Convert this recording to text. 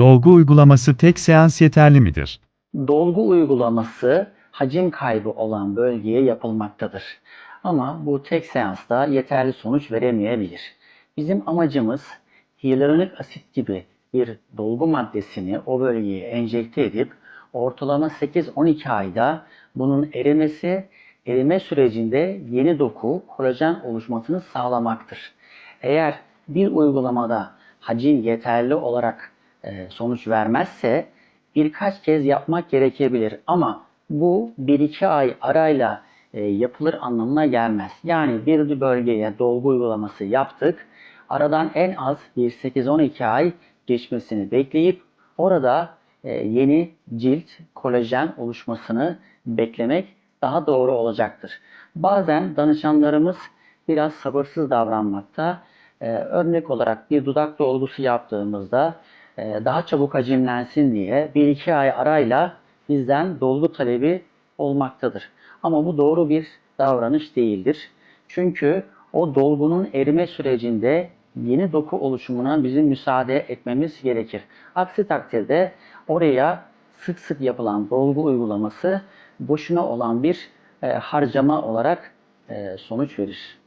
Dolgu uygulaması tek seans yeterli midir? Dolgu uygulaması hacim kaybı olan bölgeye yapılmaktadır. Ama bu tek seansta yeterli sonuç veremeyebilir. Bizim amacımız hyaluronik asit gibi bir dolgu maddesini o bölgeye enjekte edip ortalama 8-12 ayda bunun erimesi, erime sürecinde yeni doku, kolajen oluşmasını sağlamaktır. Eğer bir uygulamada hacim yeterli olarak sonuç vermezse birkaç kez yapmak gerekebilir ama bu 1-2 ay arayla e, yapılır anlamına gelmez. Yani bir bölgeye dolgu uygulaması yaptık. Aradan en az bir 8-12 ay geçmesini bekleyip orada e, yeni cilt kolajen oluşmasını beklemek daha doğru olacaktır. Bazen danışanlarımız biraz sabırsız davranmakta. Örnek olarak bir dudak dolgusu yaptığımızda e, daha çabuk hacimlensin diye 1-2 ay arayla bizden dolgu talebi olmaktadır. Ama bu doğru bir davranış değildir. Çünkü o dolgunun erime sürecinde yeni doku oluşumuna bizim müsaade etmemiz gerekir. Aksi takdirde oraya sık sık yapılan dolgu uygulaması boşuna olan bir e, harcama olarak e, sonuç verir.